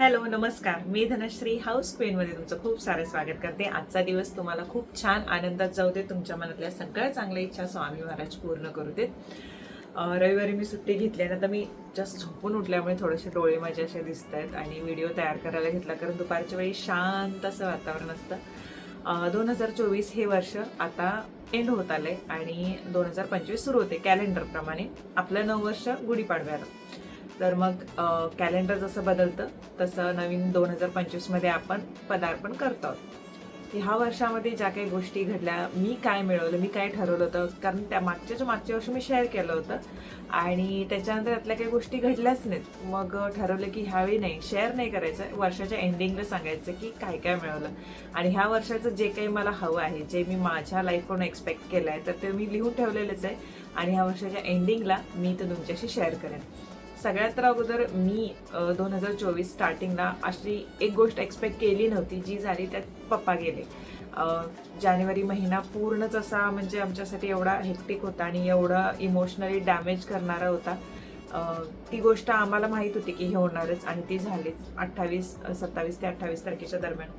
Hello नमस्कार. मी Dhanashree house क्वीनमध्ये तुमचं खूप सारं स्वागत करते. आजचा दिवस तुम्हाला खूप छान आनंदात जाऊ दे तुमच्या मनातल्या सगळ्या चांगल्या इच्छा स्वामी महाराज पूर्ण करू देत. रविवारी मी सुट्टी घेतली मी जस्ट झोपून उठल्यामुळे थोडेसे डोळे माझे असे दिसत आहेत आणि व्हिडिओ तयार करायला घेतला कारण दुपारच्या वेळी शांत असं वातावरण असतं. दोन हजार चोवीस हे वर्ष आता एंड होत आलं आहे आणि दोन हजार पंचवीस सुरू होते कॅलेंडरप्रमाणे आपलं नऊ वर्ष गुढीपाडव्याला. तर मग कॅलेंडर जसं बदलतं तसं नवीन दोन हजार पंचवीसमध्ये आपण पदार्पण करतो आहोत. ह्या वर्षामध्ये ज्या काही गोष्टी घडल्या मी काय मिळवलं मी काय ठरवलं होतं कारण त्या मागच्याच्या मागच्या वर्षी मी शेअर केलं होतं आणि त्याच्यानंतर त्यातल्या काही गोष्टी घडल्याच नाहीत. मग ठरवलं की ह्यावेळी नाही शेअर नाही करायचं. वर्षाच्या एंडिंगला सांगायचं की काय काय मिळवलं. आणि ह्या वर्षाचं जे काही मला हवं आहे जे मी माझ्या लाईफकडून एक्सपेक्ट केलं आहे तर ते मी लिहून ठेवलेलंच आहे. आणि ह्या वर्षाच्या एंडिंगला मी ते तुमच्याशी शेअर करेन. सगळ्यात तर अगोदर मी दोन हजार चोवीस स्टार्टिंगला अशी एक गोष्ट एक्सपेक्ट केली नव्हती जी झाली त्यात पप्पा गेले. जानेवारी महिना पूर्णच असा म्हणजे आमच्यासाठी एवढा हेक्टिक होता आणि एवढा इमोशनली डॅमेज करणारा होता. ती गोष्ट आम्हाला माहीत होती की हे होणारच आणि ती झालीच अठ्ठावीस सत्तावीस ते अठ्ठावीस तारखेच्या दरम्यान.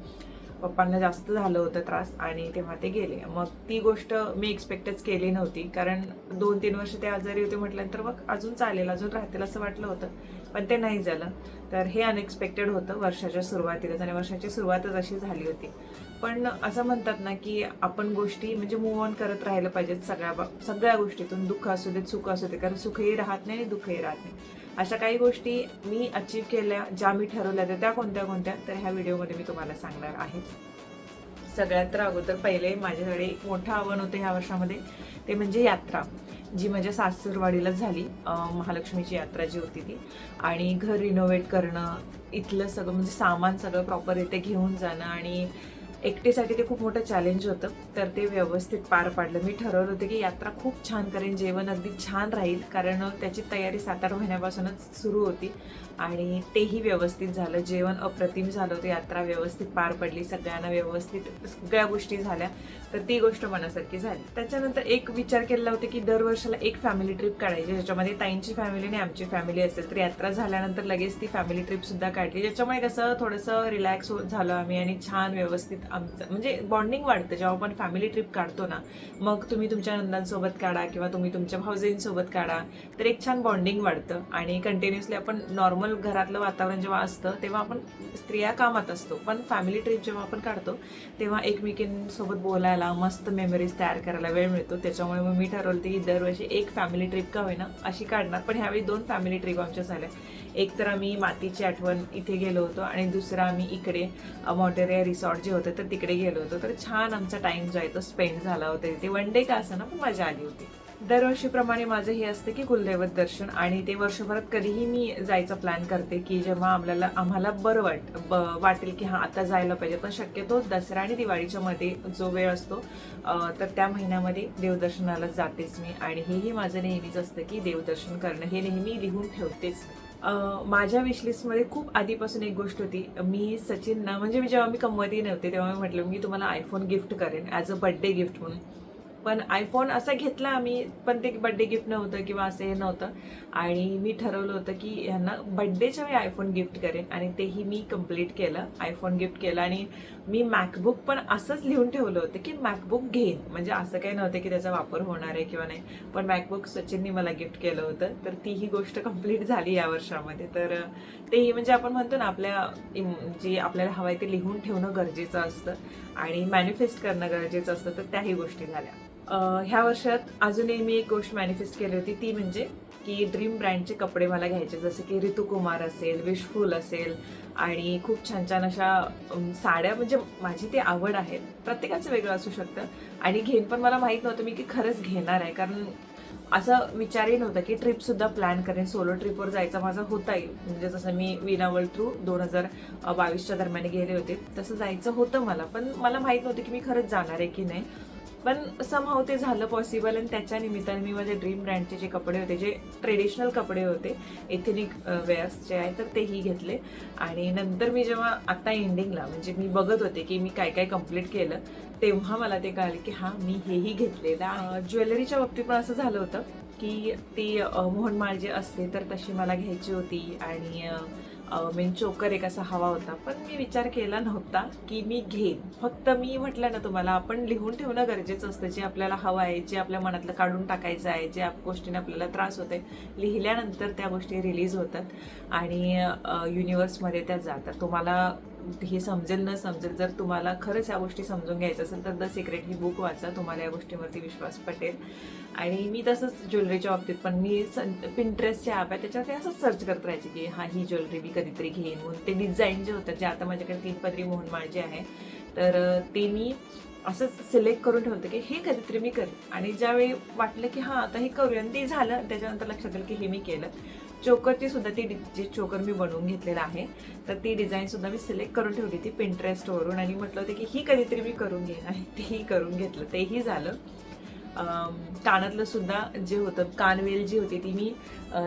पप्पांना जास्त झालं होतं त्रास आणि तेव्हा ते गेले. मग ती गोष्ट मी एक्सपेक्टच केली नव्हती. कारण दोन तीन वर्ष ते आजारी होते म्हटल्यानंतर मग अजून चालेल अजून राहतील असं वाटलं होतं. पण ते नाही झालं. तर हे अनएक्सपेक्टेड होतं. वर्षाच्या सुरुवातीलाच आणि वर्षाची सुरुवातच अशी झाली होती. पण असं म्हणतात ना की आपण गोष्टी म्हणजे मूव ऑन करत राहिलं पाहिजेत सगळ्या बा- सगळ्या गोष्टीतून. दुःख असू देत सुख असू दे कारण सुखही राहत नाही आणि दुःखही राहत नाही. अशा काही गोष्टी मी अचीव केल्या ज्या मी ठरवल्या होत्या त्या कोणत्या कोणत्या तर ह्या व्हिडिओमध्ये मी तुम्हाला सांगणार आहे. सगळ्यात तर अगोदर पहिले माझ्याकडे एक मोठं आव्हान होतं ह्या वर्षामध्ये. ते म्हणजे यात्रा जी माझ्या सासरवाडीलाच झाली. महालक्ष्मीची यात्रा जी होती ती. आणि घर रिनोव्हेट करणं इथलं सगळं म्हणजे सामान सगळं प्रॉपर इथे घेऊन जाणं आणि एकटीसाठी ते खूप मोठं चॅलेंज होतं. तर ते व्यवस्थित पार पाडलं. मी ठरवलं होतं की यात्रा खूप छान करेन जेवण अगदी छान राहील. कारण त्याची तयारी सात आठ महिन्यापासूनच सुरू होती. आणि तेही व्यवस्थित झालं. जेवण अप्रतिम झालं होतं. यात्रा व्यवस्थित पार पडली. सगळ्यांना व्यवस्थित सगळ्या गोष्टी झाल्या. तर ती गोष्ट मनासारखी झाली. त्याच्यानंतर एक विचार केला होता की दरवर्षाला एक फॅमिली ट्रिप काढायची. ज्याच्यामध्ये ताईंची फॅमिली आणि आमची फॅमिली असेल. तर यात्रा झाल्यानंतर लगेच ती फॅमिली ट्रिप सुद्धा काढली. ज्याच्यामुळे कसं थोडंसं रिलॅक्स होत झालं आम्ही आणि छान व्यवस्थित आमचं म्हणजे बॉन्डिंग वाढतं. जेव्हा आपण फॅमिली ट्रिप काढतो ना मग तुम्ही तुमच्या नंदांसोबत काढा किंवा तुम्ही तुमच्या भाऊजींसोबत काढा. तर एक छान बॉन्डिंग वाढतं. आणि कंटिन्युअसली आपण नॉर्मल घरातलं वातावरण जेव्हा असतं तेव्हा आपण स्त्रिया कामात असतो. पण फॅमिली ट्रिप जेव्हा आपण काढतो तेव्हा एकमेकींसोबत बोलायला मस्त मेमरीज तयार करायला वेळ मिळतो. त्याच्यामुळे मग मी ठरवलं की दरवर्षी एक फॅमिली ट्रिप का होईना अशी काढणार. पण ह्यावेळी दोन फॅमिली ट्रिप आमच्या झाल्या. एक तर आम्ही मातीची आठवण इथे गेलो होतो आणि दुसरं आम्ही इकडे मॉटेरिया रिसॉर्ट जे होतं तर तिकडे गेलो होतो. तर छान आमचा टाईम जो आहे तो स्पेंड झाला होता. तिथे वन डे का असं ना पण मजा आली होती. दरवर्षीप्रमाणे माझं हे असतं की कुलदैवत दर्शन. आणि ते वर्षभरात कधीही मी जायचा प्लॅन करते की जेव्हा आपल्याला आम्हाला बरं वाट ब- वाटेल की हां आता जायला पाहिजे. पण शक्यतो दसरा आणि दिवाळीच्या मध्ये जो वेळ असतो तर त्या महिन्यामध्ये देवदर्शनाला जातेच मी. आणि हेही माझं नेहमीच असतं की देवदर्शन करणं हे नेहमी लिहून ठेवतेच. माझ्या विशलिस्टमध्ये खूप आधीपासून एक गोष्ट होती. मी सचिनना म्हणजे मी जेव्हा मी कमवती नव्हते तेव्हा मी म्हटलं मी तुम्हाला आयफोन गिफ्ट करेन ॲज अ बड्डे गिफ्ट म्हणून. पण आयफोन असा घेतला आम्ही पण ते बड्डे गिफ्ट नव्हतं किंवा असं हे नव्हतं. आणि मी ठरवलं होतं की ह्यांना बड्डेच्या मी आयफोन गिफ्ट करेन आणि तेही मी कंप्लीट केलं आयफोन गिफ्ट केलं. आणि मी मॅकबुक पण असंच लिहून ठेवलं होतं की मॅकबुक घेईन. म्हणजे असं काही नव्हतं की त्याचा वापर होणार आहे किंवा नाही. पण मॅकबुक सचिननी मला गिफ्ट केलं होतं. तर तीही गोष्ट कंप्लीट झाली या वर्षामध्ये. तर तेही म्हणजे आपण म्हणतो ना आपल्या जे आपल्याला हवं आहे ते लिहून ठेवणं गरजेचं असतं. आणि मॅनिफेस्ट करणं गरजेचं असतं. तर त्याही गोष्टी झाल्या. ह्या वर्षात अजूनही मी एक गोष्ट मॅनिफेस्ट केली होती ती म्हणजे की ड्रीम ब्रँडचे कपडे मला घ्यायचे. जसे की ऋतुकुमार असेल विशफुल असेल आणि खूप छान छान अशा साड्या म्हणजे माझी ती आवड आहे. प्रत्येकाचं वेगळं असू शकतं. आणि घेईन पण मला माहीत नव्हतं मी की खरंच घेणार आहे. कारण असं विचारही नव्हतं की ट्रिपसुद्धा प्लॅन करेन. सोलो ट्रिपवर जायचा माझा होताही. म्हणजे जसं मी विना वर्ल्ड थ्रू दोन हजार बावीसच्या दरम्यान गेले होते. तसं जायचं होतं मला. पण मला माहीत नव्हतं की मी खरंच जाणार आहे की नाही. पण समहाव ते झालं पॉसिबल आणि त्याच्या निमित्ताने मी माझे ड्रीम ब्रँडचे जे कपडे होते जे ट्रेडिशनल कपडे होते एथेनिक वेअर्सचे आहे तर तेही घेतले. आणि नंतर मी जेव्हा आता एंडिंगला म्हणजे मी बघत होते की मी काय काय कंप्लीट केलं तेव्हा मला ते कळले की हां मी हेही घेतलेलं ज्वेलरीच्या बाबतीत पण असं झालं होतं की ती मोहनमाळ जी असते तर तशी मला घ्यायची होती आणि मेन चोकर एक असा हवा होता. पण मी विचार केला नव्हता की मी घेईन. फक्त मी म्हटलं ना तुम्हाला आपण लिहून ठेवणं गरजेचं असतं. जे आपल्याला हवं आहे जे आपल्या मनातलं काढून टाकायचं आहे जे आप- गोष्टीने आपल्याला त्रास होते लिहिल्यानंतर त्या गोष्टी रिलीज होतात आणि युनिवर्समध्ये त्या जातात. तुम्हाला हे समजेल न समजेल जर तुम्हाला खरंच या गोष्टी समजून घ्यायचं असेल तर द सिक्रेट ही बुक वाचा. तुम्हाला या गोष्टीवरती विश्वास पटेल. आणि मी तसंच ज्वेलरीच्या बाबतीत पण मी पिंटरेस्टचे ॲप आहे त्याच्यावरती असंच सर्च करत राहायचे की हा ही ज्वेलरी मी कधीतरी घेईन. म्हणून ते डिझाईन जे होतं जे आता माझ्याकडे तीन पदरी मोहनमाळ जे आहे तर ते मी असंच सिलेक्ट करून ठेवलं की हे कधीतरी मी करेन. आणि ज्यावेळी वाटलं की हां आता हे करूया आणि ते झालं त्याच्यानंतर लक्षात आलं की हे मी केलं. चोकरची सुद्धा ती डि- जे चोकर मी बनवून घेतलेलं आहे तर ती डिझाईन सुद्धा मी सिलेक्ट करून ठेवली ती पिंटरेस्टवरून आणि म्हटलं होतं की ही कधीतरी मी करून घेईन. आणि तेही करून घेतलं. तेही झालं. कानातलं सुद्धा जे होतं कानवेल जी होती ती मी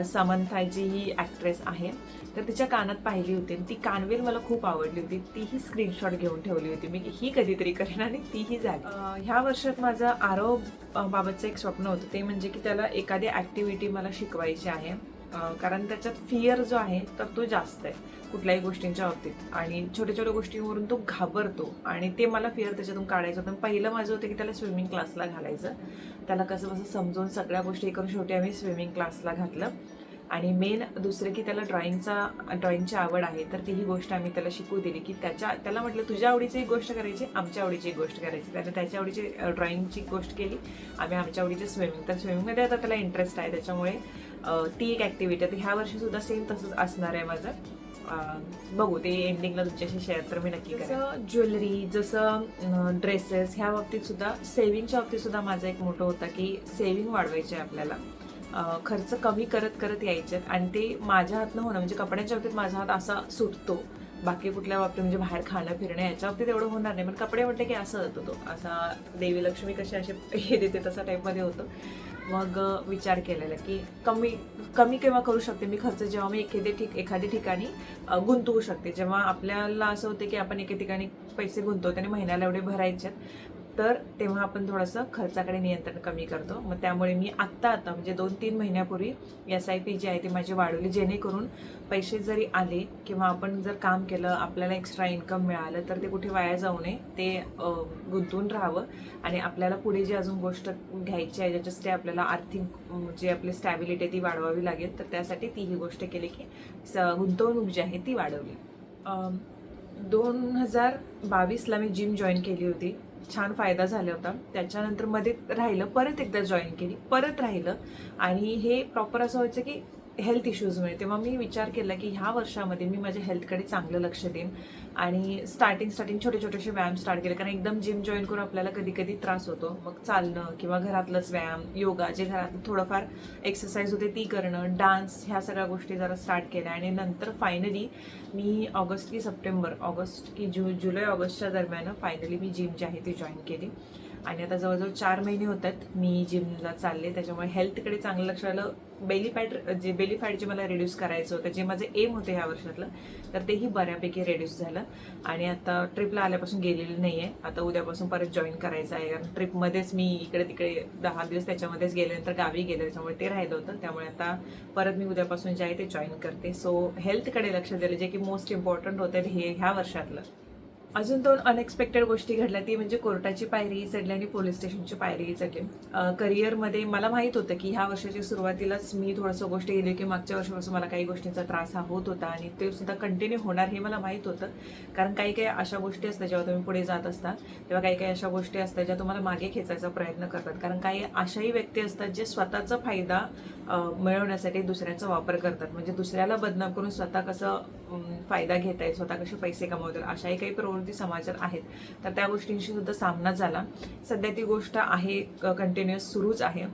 समंथा जी ही ॲक्ट्रेस आहे. तर तिच्या कानात पाहिली होती ती कानवेल मला खूप आवडली होती. तीही स्क्रीनशॉट घेऊन ठेवली होती मी ही कधीतरी करेन आणि तीही झाली. ह्या वर्षात माझं आरव अ, बाबतचं एक स्वप्न होतं. ते म्हणजे की त्याला एखादी ॲक्टिव्हिटी मला शिकवायची आहे. कारण त्याच्यात फिअर जो आहे तर तो जास्त आहे कुठल्याही गोष्टींच्या बाबतीत. आणि छोट्या छोट्या गोष्टींवरून तो घाबरतो आणि ते मला फिअर त्याच्यातून काढायचं होतं. पहिलं माझं होतं की त्याला स्विमिंग क्लासला घालायचं. त्याला कसं कसं समजून सगळ्या गोष्टी करून शेवटी आम्ही स्विमिंग क्लासला घातलं. आणि मेन दुसरं की त्याला ड्रॉइंगचा ड्रॉइंगची आवड आहे तर ती ही गोष्ट आम्ही त्याला शिकू दिली की त्याच्या त्याला म्हटलं तुझ्या आवडीची एक गोष्ट करायची आमच्या आवडीची एक गोष्ट करायची. त्याने त्याच्या आवडीची ड्रॉइंगची गोष्ट केली. आम्ही आमच्या आवडीची स्विमिंग तर स्विमिंगमध्ये आता त्याला इंटरेस्ट आहे त्याच्यामुळे ती एक ॲक्टिव्हिटी तर ह्या वर्षीसुद्धा सेम तसंच असणार आहे माझं. बघू ते एंडिंगला तुमच्याशी शेअर तर मी नक्की जसं ज्वेलरी जसं ड्रेसेस ह्या बाबतीत सुद्धा सेव्हिंगच्या बाबतीत सुद्धा माझा एक मोठं होता की सेविंग वाढवायची आहे आपल्याला. खर्च कमी करत करत यायचे. आणि ते माझ्या हातनं होणं म्हणजे कपड्यांच्या बाबतीत माझा हात असा सुटतो. बाकी कुठल्या बाबतीत म्हणजे बाहेर खाणं फिरणं याच्या बाबतीत एवढं होणार नाही. पण कपडे म्हटले की असं होतो तो. असा देवी लक्ष्मी कशी असे हे देते तसा टाईपमध्ये होतो. मग विचार केलेला की कमी कमी केव्हा करू शकते मी खर्च? जेव्हा मी एखादे ठिक एखाद्या ठिकाणी गुंतवू शकते. जेव्हा आपल्याला असं होते की आपण एके ठिकाणी पैसे गुंतवतो आणि महिन्याला एवढे भरायचे तर तेव्हा आपण थोडंसं खर्चाकडे नियंत्रण कमी करतो. मग त्यामुळे मी आत्ता आता म्हणजे दोन तीन महिन्यापूर्वी एस आय पी जी आहे ती माझी वाढवली. जेणेकरून पैसे जरी आले किंवा आपण जर काम केलं आपल्याला एक्स्ट्रा इन्कम मिळालं तर ते कुठे वाया जाऊ नये. ते गुंतून गुंतवून राहावं आणि आपल्याला पुढे जी अजून गोष्ट घ्यायची आहे ज्याच्यासाठी आपल्याला आर्थिक जी आपली स्टॅबिलिटी ती वाढवावी लागेल तर त्यासाठी ती ही गोष्ट केली की स- गुंतवणूक जी आहे ती वाढवली. दोन हजार बावीसला मी जिम जॉईन केली होती. छान फायदा झाला होता. त्याच्यानंतरमध्ये राहिलं परत एकदा जॉईन केली परत राहिलं. आणि हे प्रॉपर असं व्हायचं की हेल्थ इश्यूजमुळे तेव्हा मी विचार केला की ह्या वर्षामध्ये मी माझ्या हेल्थकडे चांगलं लक्ष देईन. आणि स्टार्टिंग स्टार्टिंग छोटे छोटेसे व्यायाम स्टार्ट केले. कारण एकदम जिम जॉईन करून आपल्याला कधी कधी त्रास होतो. मग चालणं किंवा घरातलंच व्यायाम योगा जे घरात थोडंफार एक्सरसाइज होते ती करणं डान्स ह्या सगळ्या गोष्टी जरा स्टार्ट केल्या. आणि नंतर फायनली मी ऑगस्ट की सप्टेंबर ऑगस्ट की जु जुलै ऑगस्टच्या दरम्यान फायनली मी जिम जी आहे ती जॉईन केली. आणि आता जवळजवळ चार महिने होत आहेत मी जिमला चालले त्याच्यामुळे हेल्थकडे चांगलं लक्ष आलं. बेली फॅट जे बेली फॅट जे मला रिड्यूस करायचं होतं जे माझं एम होतं ह्या वर्षातलं तर तेही बऱ्यापैकी रिड्यूस झालं. आणि आता ट्रिपला आल्यापासून गेलेलं नाही आहे आता उद्यापासून परत जॉईन करायचं आहे. कारण ट्रिपमध्येच मी इकडे तिकडे दहा दिवस त्याच्यामध्येच गेल्यानंतर गावी गेले त्याच्यामुळे ते राहिलं होतं. त्यामुळे आता परत मी उद्यापासून जे आहे ते जॉईन करते. सो हेल्थकडे लक्ष दिलं जे की मोस्ट इम्पॉर्टंट होतं हे ह्या वर्षातलं. अजून दोन अनएक्सपेक्टेड गोष्टी घडल्या. ती म्हणजे कोर्टाची पायरी चढली आणि पोलीस स्टेशनची पायरी चढली. करिअरमध्ये मला माहीत होतं की ह्या वर्षाच्या सुरुवातीलाच मी थोडंसं गोष्टी गेली की मागच्या वर्षापासून मला काही गोष्टींचा त्रास हा होत होता आणि ते सुद्धा कंटिन्यू होणार हे मला माहीत होतं. कारण काही काही अशा गोष्टी असतात जेव्हा तुम्ही पुढे जात असता तेव्हा काही काही अशा गोष्टी असतात ज्या तुम्हाला मागे खेचायचा प्रयत्न करतात. कारण काही अशाही व्यक्ती असतात जे स्वतःचा फायदा मिळवण्यासाठी दुसऱ्याचा वापर करतात. म्हणजे दुसऱ्याला बदनाम करून स्वतः कसं फायदा घेता येईल स्वतः कसे पैसे कमवतात अशाही काही प्रवृत्ती समाजात आहेत. तर त्या गोष्टींशी सुद्धा सामना झाला. सध्या ती गोष्ट आहे कंटिन्युअस सुरूच आहे.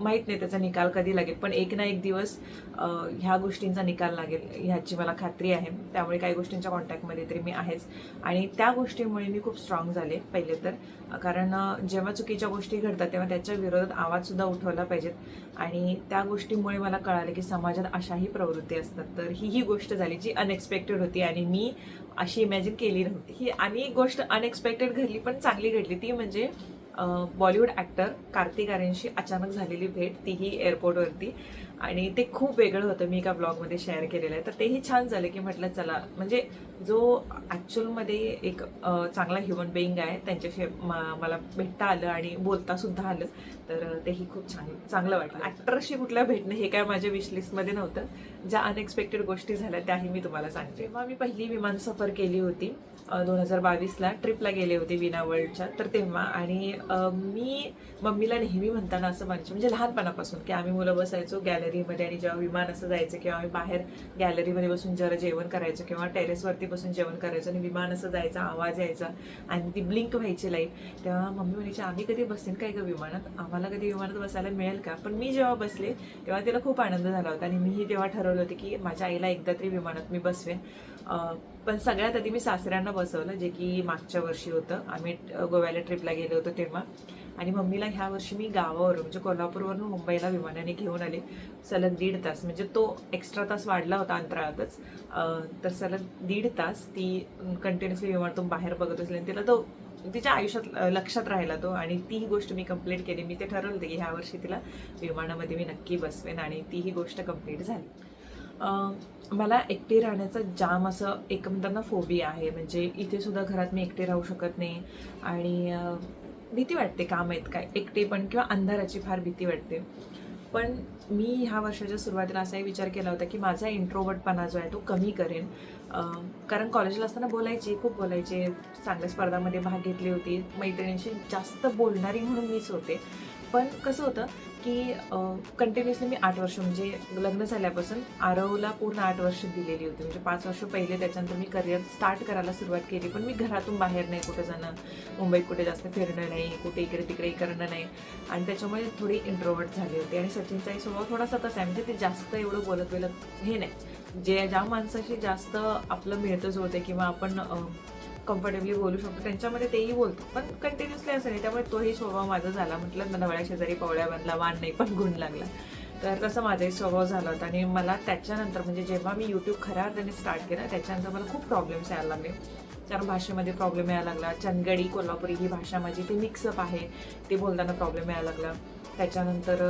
माहीत नाही त्याचा निकाल कधी लागेल. पण एक ना एक दिवस ह्या गोष्टींचा निकाल लागेल ह्याची मला खात्री आहे. त्यामुळे काही गोष्टींच्या कॉन्टॅक्टमध्ये तरी मी आहेच. आणि त्या गोष्टीमुळे मी खूप स्ट्रॉंग झाले पहिले तर. कारण जेव्हा चुकीच्या गोष्टी घडतात तेव्हा त्याच्या विरोधात आवाजसुद्धा उठवला पाहिजेत. आणि त्या गोष्टीमुळे मला कळालं की समाजात अशाही प्रवृत्ती असतात. तर ही ही गोष्ट झाली जी अनएक्सपेक्टेड होती आणि मी अशी इमॅजिन केली नव्हती. ही आणि गोष्ट अनएक्सपेक्टेड घडली पण चांगली घडली. ती म्हणजे बॉलिवूड ॲक्टर कार्तिक आर्यनशी अचानक झालेली भेट तीही एअरपोर्टवरती. आणि ते खूप वेगळं होतं मी एका ब्लॉगमध्ये शेअर केलेलं आहे. तर तेही छान झालं की म्हटलं चला म्हणजे जो ॲक्च्युअलमध्ये एक चांगला ह्युमन बिईंग आहे त्यांच्याशी मला भेटता आलं आणि बोलता सुद्धा आलं तर तेही खूप छान चांगलं वाटलं. ॲक्टरशी कुठल्या भेटणं हे काय माझ्या विशलिस्टमध्ये नव्हतं. ज्या अनएक्सपेक्टेड गोष्टी झाल्या त्याही मी तुम्हाला सांगते. तेव्हा मी पहिली विमान सफर केली होती दोन हजार बावीसला ट्रिपला गेले होते विना वर्ल्डच्या तर तेव्हा आणि मी मम्मीला नेहमी म्हणताना असं म्हणायचं म्हणजे लहानपणापासून की आम्ही मुलं बसायचो गॅलरी गॅलरीमध्ये आणि जेव्हा विमान असं जायचं किंवा आम्ही बाहेर गॅलरीमध्ये बसून जरा जेवण करायचो किंवा टेरेसवरती बसून जेवण करायचं आणि विमान असं जायचा आवाज यायचा आणि ती ब्लिंक व्हायची लाइट तेव्हा मम्मी म्हणायची आम्ही कधी बसेन काय का विमानात? आम्हाला कधी विमानात बसायला मिळेल का? पण मी जेव्हा बसले तेव्हा तिला खूप आनंद झाला होता आणि मीही तेव्हा ठरवलं होतं की माझ्या आईला एकदा तरी विमानात मी बसवेन. पण सगळ्यात आधी मी सासऱ्यांना बसवलं जे की मागच्या वर्षी होतं. आम्ही गोव्याला ट्रिपला गेलो होतो तेव्हा. आणि मम्मीला ह्या वर्षी मी गावावरून म्हणजे कोल्हापूरवरून मुंबईला विमानाने घेऊन आले. सलग दीड तास म्हणजे तो एक्स्ट्रा तास वाढला होता अंतराळातच. तर सलग दीड तास ती कंटिन्युअसली विमानातून बाहेर बघत असली आणि तिला तो तिच्या आयुष्यात लक्षात राहिला तो. आणि तीही गोष्ट मी कंप्लीट केली. मी ते ठरवलं होतं की ह्या वर्षी तिला विमानामध्ये मी नक्की बसवेन आणि ती ही गोष्ट कंप्लीट झाली. मला एकटी राहण्याचं जाम असं एक म्हणतात ना फोबिया आहे. म्हणजे इथे सुद्धा घरात मी एकटे राहू शकत नाही. आणि भीती वाटते काम आहेत काय एकटे पण किंवा अंधाराची फार भीती वाटते. पण मी ह्या वर्षाच्या सुरुवातीला असाही विचार केला होता की माझा इंट्रोवर्टपणा जो आहे तो कमी करेन. कारण कॉलेजला असताना बोलायची खूप बोलायचे. चांगल्या स्पर्धामध्ये भाग घेतली होती. मैत्रिणींशी जास्त बोलणारी म्हणून मीच होते. पण कसं होतं की कंटिन्युअसली मी आठ वर्ष म्हणजे लग्न झाल्यापासून आरवला पूर्ण आठ वर्ष दिलेली होती. म्हणजे पाच वर्ष पहिले त्याच्यानंतर मी करिअर स्टार्ट करायला सुरुवात केली. पण मी घरातून बाहेर नाही कुठे जाणं मुंबईत कुठे जास्त फिरणं नाही कुठे इकडे तिकडे करणं नाही. आणि त्याच्यामुळे थोडी इंट्रोवर्ट झाली होती. आणि सचिनचाही स्वभाव थोडासा तसा आहे. म्हणजे ते जास्त एवढं बोलत बोलत हे नाही. जे ज्या माणसाशी जास्त आपलं मिळतं होतं किंवा आपण कम्फर्टेबली बोलू शकतो. त्यांच्यामध्ये तेही बोलतो. पण कंटिन्युअसली असं नाही. त्यामुळे तोही स्वभाव माझा झाला. म्हटलं नवळ्या शेजारी पवळ्या बनला वाण नाही पण गुण लागला. तर तसा माझाही स्वभाव झाला होता. आणि मला त्याच्यानंतर म्हणजे जेव्हा मी यूट्यूब खऱ्या अर्थाने स्टार्ट केलं त्याच्यानंतर मला खूप प्रॉब्लेम्स यायला लागले. कारण भाषेमध्ये प्रॉब्लेम यायला लागला. चंदगडी कोल्हापुरी ही भाषा माझी ती मिक्सअप आहे. ते बोलताना प्रॉब्लेम यायला लागला. त्याच्यानंतर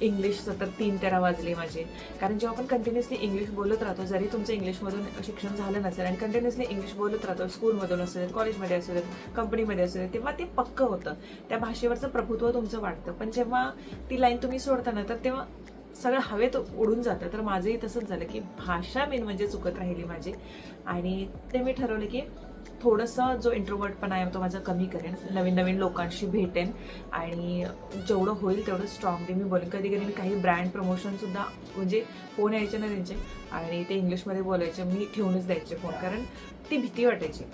इंग्लिशचं तर तीन तेरा वाजले माझे. कारण जेव्हा आपण कंटिन्युअसली इंग्लिश बोलत राहतो जरी तुमचं इंग्लिशमधून शिक्षण झालं नसेल आणि कंटिन्युअसली इंग्लिश बोलत राहतो स्कूलमधून असेल कॉलेजमध्ये असेल कंपनीमध्ये असेल तेव्हा ते पक्कं होतं. त्या भाषेवरचं प्रभुत्व तुमचं वाढतं. पण जेव्हा ती लाईन तुम्ही सोडता ना तर तेव्हा सगळं हवेत उडून जातं. तर माझंही तसंच झालं की भाषा मेन म्हणजे चुकत राहिली माझी. आणि ते मी ठरवलं की थोडंसं जो इंट्रोवर्टपणा आहे तो माझा कमी करेन. नवीन नवीन लोकांशी भेटेन. आणि जेवढं होईल तेवढं स्ट्रॉंगली मी बोलेन. कधी कधी मी काही ब्रँड प्रमोशनसुद्धा म्हणजे फोन यायचे ना त्यांचे आणि ते इंग्लिशमध्ये बोलायचे मी ठेवूनच द्यायचे फोन कारण ती भीती वाटायची.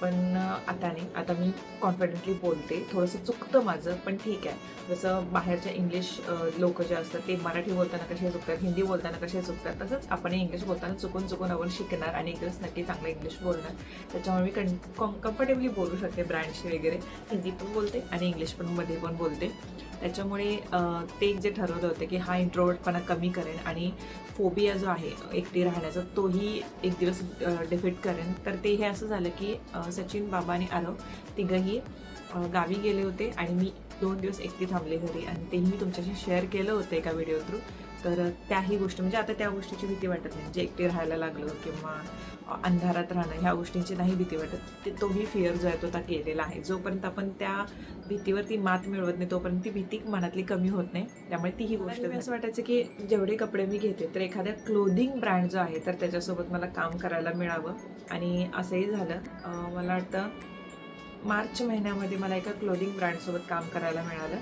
पण आता नाही. आता मी कॉन्फिडेंटली बोलते. थोडंसं चुकतं माझं पण ठीक आहे. जसं बाहेरच्या इंग्लिश लोक जे असतात ते मराठी बोलताना कसे चुकतात हिंदी बोलताना कसे चुकतात तसंच आपण इंग्लिश बोलताना चुकून चुकून आपण शिकणार आणि इंग्लिश नक्की चांगलं इंग्लिश बोलणार. त्याच्यामुळे मी कन कम्फर्टेबली बोलू शकते ब्रँडशी वगैरे. हिंदी पण बोलते आणि इंग्लिश पण मध्ये पण बोलते. त्याच्यामुळे ते एक जे ठरवलं होतं की हा इंट्रोवर्टपणा कमी करेन आणि फोबिया जो आहे एकटी राहण्याचा तोही एक दिवस डिफीट करेन. तर ते हे असं झालं की सचिन बाबा आणि आरव तिघंही गावी गेले होते आणि मी दोन दिवस एकटी थांबले घरी आणि तेही मी तुमच्याशी शेअर केलं होतं एका व्हिडिओ थ्रू तर त्याही गोष्टी म्हणजे आता त्या गोष्टीची भीती वाटत नाही. म्हणजे एकटी राहायला लागलं किंवा अंधारात राहणं ह्या गोष्टींची नाही भीती वाटत. ते तोही फिअर जो आहे तो आता गेलेला आहे. जोपर्यंत आपण त्या भीतीवरती मात मिळवत नाही तोपर्यंत ती भीती मनातली कमी होत नाही. त्यामुळे ती ही गोष्ट असं वाटायचं की जेवढे कपडे मी घेते तर एखाद्या क्लोदिंग ब्रँड जो आहे तर त्याच्यासोबत मला काम करायला मिळावं. आणि असंही झालं. मला वाटतं मार्च महिन्यामध्ये मला एका क्लोदिंग ब्रँडसोबत काम करायला मिळालं.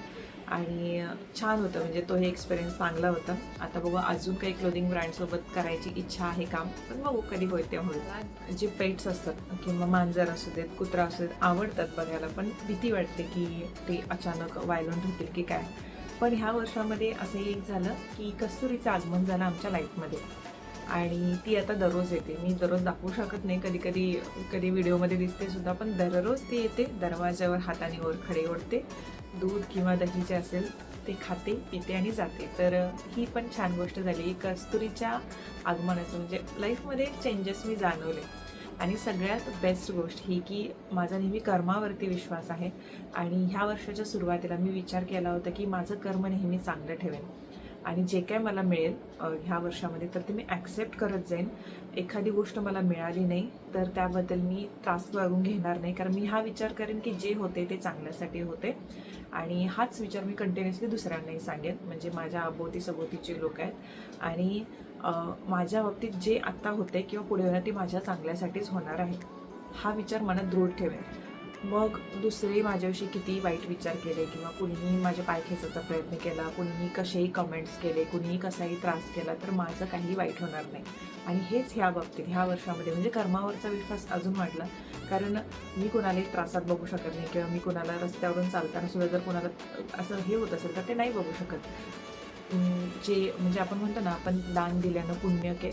आणि छान होतं म्हणजे तोही एक्सपिरियन्स चांगला होता. आता बघू अजून काही क्लोदिंग ब्रँडसोबत करायची इच्छा आहे काम पण बघू कधी होईल तेव्हा. होईल जे पेट्स असतात किंवा मांजर असू देत कुत्रा असू देत आवडतात बघायला पण भीती वाटते की ते अचानक वायलंट होतील की काय? पण ह्या वर्षामध्ये असंही एक झालं की कस्तुरीचं आगमन झालं आमच्या लाईफमध्ये आणि ती आता दररोज येते. मी दररोज दाखवू शकत नाही. कधी कधी कधी व्हिडिओमध्ये दिसते सुद्धा पण दररोज ती येते. दरवाज्यावर हाताने ओर खडे ओढते. दूध किंवा दही जे असेल ते खाते पिते आणि जाते. तर ही पण छान गोष्ट झाली. कस्तुरीच्या आगमनाचं म्हणजे लाईफमध्ये चेंजेस मी जाणवले. आणि सगळ्यात बेस्ट गोष्ट ही की माझा नेहमी कर्मावरती विश्वास आहे. आणि ह्या वर्षाच्या सुरुवातीला मी विचार केला होता की माझं कर्म नेहमी चांगलं ठेवेन. आणि जे काय मला मिळेल ह्या वर्षामध्ये तर ते मी ॲक्सेप्ट करत जाईन. एखादी गोष्ट मला मिळाली नाही तर त्याबद्दल मी त्रास वागून घेणार नाही. कारण मी हा विचार करेन की जे होते ते चांगल्यासाठी होते. आणि हाच विचार मी कंटिन्युअसली दुसऱ्यांनाही सांगेन. म्हणजे माझ्या अभोवती सभोवतीचे लोक आहेत. आणि माझ्या बाबतीत जे आत्ता होते किंवा पुढे होणार ते माझ्या चांगल्यासाठीच होणार आहे हा विचार मनात दृढ ठेवेन. मग दुसरे माझ्याविषयी किती वाईट विचार केले किंवा कुणीही माझे पाय खेचायचा प्रयत्न केला कुणीही कसेही कमेंट्स केले कुणीही कसाही त्रास केला तर माझं काही वाईट होणार नाही. आणि हेच ह्या बाबतीत ह्या वर्षामध्ये म्हणजे कर्मावरचा विश्वास अजून वाढला. कारण मी कोणालाही त्रासात बघू शकत नाही किंवा मी कोणाला रस्त्यावरून चालताना सुद्धा जर कोणाला असं हे होत असेल तर ते नाही बघू शकत. जे म्हणजे आपण म्हणतो ना आपण दान दिल्यानं पुण्य के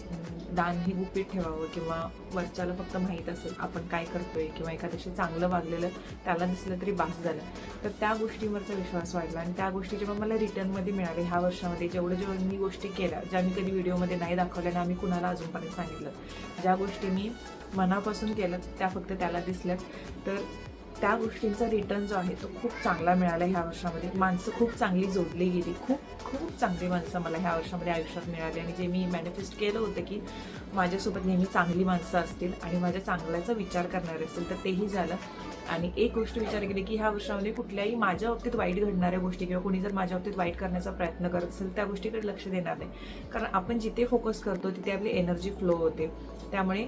दान हे गुपित ठेवावं किंवा वरच्याला फक्त माहीत असेल आपण काय करतोय किंवा एखाद्याशी चांगलं वागलेलं त्याला दिसलं तरी बास झालं. तर त्या गोष्टीवरचा विश्वास वाढला आणि त्या गोष्टी जेव्हा मला रिटर्नमध्ये मिळाले ह्या वर्षामध्ये जेवढं जेवढं मी गोष्टी केल्या ज्या मी कधी व्हिडिओमध्ये नाही दाखवल्या आम्ही कुणाला अजूनपर्यंत सांगितलं ज्या गोष्टी मी मनापासून केल्या त्या फक्त त्याला दिसल्यात तर त्या गोष्टींचा रिटर्न जो आहे तो खूप चांगला मिळाला ह्या वर्षामध्ये. माणसं खूप चांगली जोडली गेली. खूप खूप चांगली माणसं मला ह्या वर्षामध्ये आयुष्यात मिळाली. आणि जे मी मॅनिफेस्ट केलं होतं की माझ्यासोबत नेहमी चांगली माणसं असतील आणि माझ्या चांगल्याचा विचार करणारे असतील तर तेही झालं. आणि एक गोष्ट विचार केली की ह्या वर्षामध्ये कुठल्याही माझ्या बाबतीत वाईट घडणाऱ्या गोष्टी किंवा कोणी जर माझ्या बाबतीत वाईट करण्याचा प्रयत्न करत असेल त्या गोष्टीकडे लक्ष देणार नाही. कारण आपण जिथे फोकस करतो तिथे आपली एनर्जी फ्लो होते. त्यामुळे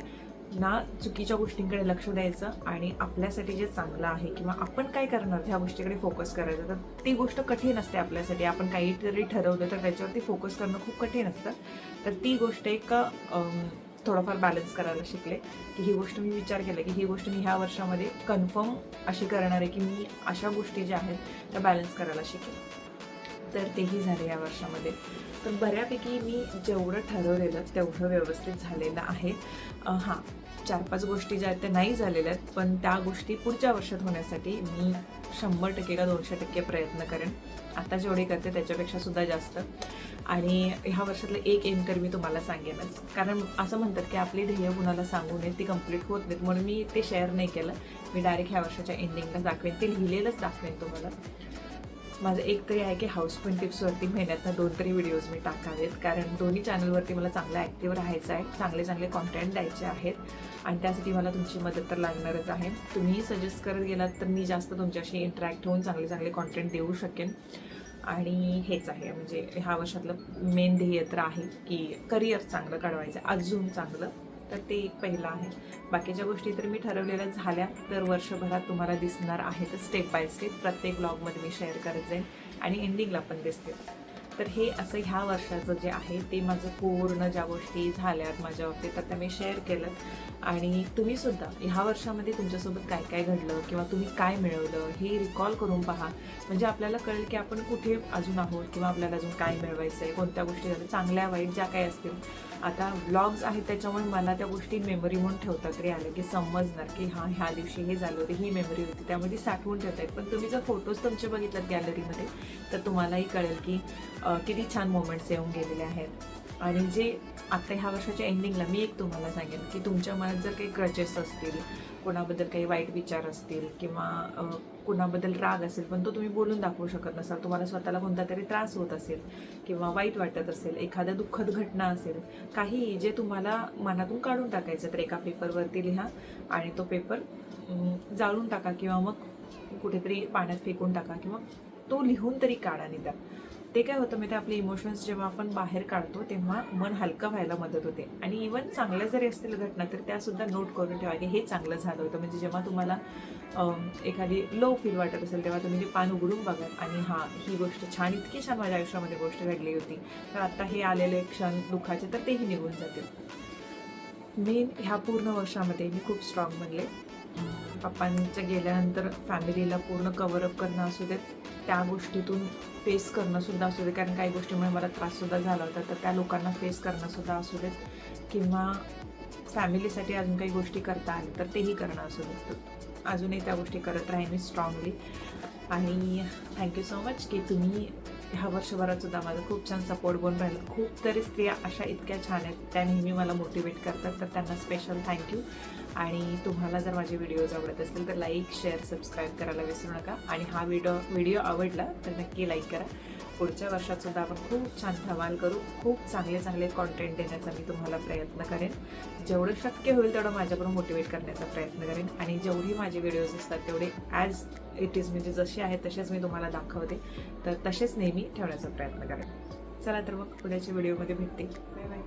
ना चुकीच्या गोष्टींकडे लक्ष द्यायचं आणि आपल्यासाठी जे चांगलं आहे किंवा आपण काय करणार ह्या गोष्टीकडे फोकस करायचं तर ती गोष्ट कठीण असते आपल्यासाठी. आपण काहीतरी ठरवलं तर त्याच्यावरती फोकस करणं खूप कठीण असतं. तर ती गोष्ट एक थोडंफार बॅलन्स करायला शिकले की ही गोष्ट मी विचार केला की ही गोष्ट मी ह्या वर्षामध्ये कन्फर्म अशी करणार आहे की मी अशा गोष्टी ज्या आहेत त्या बॅलन्स करायला शिकेल तर तेही झाले या वर्षामध्ये. तर बऱ्यापैकी मी जेवढं ठरवलेलं तेवढं व्यवस्थित झालेलं आहे. हां. चार पाच गोष्टी ज्या आहेत त्या नाही झालेल्या आहेत पण त्या गोष्टी पुढच्या वर्षात होण्यासाठी मी शंभर टक्के का दोनशे टक्के प्रयत्न करेन. आता जेवढे करते त्याच्यापेक्षा सुद्धा जास्त. आणि ह्या वर्षातलं एक एम तर मी तुम्हाला सांगेनच. कारण असं म्हणतात की आपली ध्येय कुणाला सांगू नये ती कंप्लीट होत नाहीत. म्हणून मी ते शेअर नाही केलं. मी डायरेक्ट ह्या वर्षाच्या एंडिंगला दाखवेन. ते लिहिलेलंच दाखवेन तुम्हाला. माझं एक तरी आहे की हाऊस पण टिप्सवरती महिन्यातनं दोन तरी व्हिडिओज मी टाकावेत. कारण दोन्ही चॅनलवरती मला चांगलं ॲक्टिव्ह राहायचं आहे. चांगले चांगले कॉन्टेंट द्यायचे आहेत. आणि त्यासाठी मला तुमची मदत तर लागणारच आहे. तुम्ही सजेस्ट करत गेलात तर मी जास्त तुमच्याशी इंटरॅक्ट होऊन चांगले चांगले कॉन्टेंट देऊ शकेन. आणि हेच आहे. म्हणजे ह्या वर्षातलं मेन ध्येय तर आहे की करिअर चांगलं काढवायचं आहे, अजून चांगलं तर ते एक पहिलं आहे. बाकीच्या गोष्टी तर मी ठरवलेल्या झाल्या. तर वर्षभरात तुम्हाला दिसणार आहेत स्टेप बाय स्टेप प्रत्येक ब्लॉगमध्ये मी शेअर करत जाईन आणि एंडिंगला पण दिसते. तर हे असं ह्या वर्षाचं जे आहे ते माझं पूर्ण ज्या गोष्टी झाल्यात माझ्या बाबतीत तर त्या मी शेअर केलं आणि तुम्हीसुद्धा ह्या वर्षामध्ये तुमच्यासोबत काय काय घडलं किंवा तुम्ही काय मिळवलं हे रिकॉल करून पहा. म्हणजे आपल्याला कळेल की आपण कुठे अजून आहोत किंवा आपल्याला अजून काय मिळवायचं आहे कोणत्या गोष्टी झाल्या चांगल्या वाईट ज्या काही असतील आता व्लॉग्स आहेत त्याच्यामुळे मला त्या गोष्टी मेमरी म्हणून ठेवतात तरी आले की समजणार की हां ह्या दिवशी हे झालं होतं ही मेमरी होती. त्यामुळे ती साठवून ठेवता येत पण तुम्ही जर फोटोज तुमचे बघितलात गॅलरीमध्ये तर तुम्हालाही कळेल की किती छान मोमेंट्स येऊन गेलेले आहेत. आणि जे आता ह्या वर्षाच्या एंडिंगला मी एक तुम्हाला सांगेन की तुमच्या मनात जर काही क्रचेस असतील कोणाबद्दल काही वाईट विचार असतील किंवा कुणाबद्दल राग असेल पण तो तुम्ही बोलून दाखवू शकत नसाल. तुम्हाला स्वतःला कोणता तरी त्रास होत असेल किंवा वाईट वाटत असेल एखाद्या दुःखद घटना असेल काही जे तुम्हाला मनातून काढून टाकायचं तर एका पेपरवरती लिहा आणि तो पेपर जाळून टाका किंवा मग कुठेतरी पाण्यात फेकून टाका किंवा तो लिहून तरी काढा निदान. ते काय होतं माहिती आपले इमोशन्स जेव्हा आपण बाहेर काढतो तेव्हा मन हलकं व्हायला मदत होते. आणि इवन चांगल्या जरी असतील घटना तर त्यासुद्धा नोट करून ठेवा की हे चांगलं झालं होतं. म्हणजे जेव्हा तुम्हाला एखादी लो फील वाटत असेल तेव्हा तुम्ही ते पान उघडून बघा. आणि हां ही गोष्ट छान इतकी छान माझ्या आयुष्यामध्ये गोष्ट घडली होती. तर आत्ता हे आलेले क्षण दुःखाचे तर तेही निघून जातील. मी ह्या पूर्ण वर्षामध्ये मी खूप स्ट्रॉंग बनले. पप्पांच्या गेल्यानंतर फॅमिलीला पूर्ण कव्हरअप करणं असू देत. त्या गोष्टीतून फेस करणं सुद्धा असू दे कारण काही गोष्टीमुळे मला त्राससुद्धा झाला होता. तर त्या लोकांना फेस करणं सुद्धा असू देत किंवा फॅमिलीसाठी अजून काही गोष्टी करता आल्या तर तेही करणं असू देत अजूनही त्या गोष्टी करत राहीन मी स्ट्रॉंगली आणि थँक्यू सो मच की तुम्ही ह्या वर्षभरात सुद्धा माझा खूप छान सपोर्ट बनून राहिला. खूप तरी स्त्रिया अशा इतक्या छान आहेत त्या नेहमी मला मोटिवेट करतात. तर त्यांना स्पेशल थँक्यू आणि तुम्हाला जर माझे व्हिडिओज आवडत असतील तर लाईक शेअर सबस्क्राईब करायला विसरू नका. आणि हा व्हिडिओ व्हिडिओ आवडला तर नक्की लाईक करा. पुढच्या वर्षातसुद्धा आपण खूप छान धमाल करू. खूप चांगले चांगले कॉन्टेंट देण्याचा मी तुम्हाला प्रयत्न करेन. जेवढं शक्य होईल तेवढं माझ्याकडून मोटिवेट करण्याचा प्रयत्न करेन. आणि जेवढी माझे व्हिडिओज असतात तेवढे ॲज इट इज म्हणजे जसे आहेत तसेच मी तुम्हाला दाखवते. तर तसेच नेहमी ठेवण्याचा प्रयत्न करेन. चला तर मग उद्याच्या व्हिडिओमध्ये भेटते. Bye bye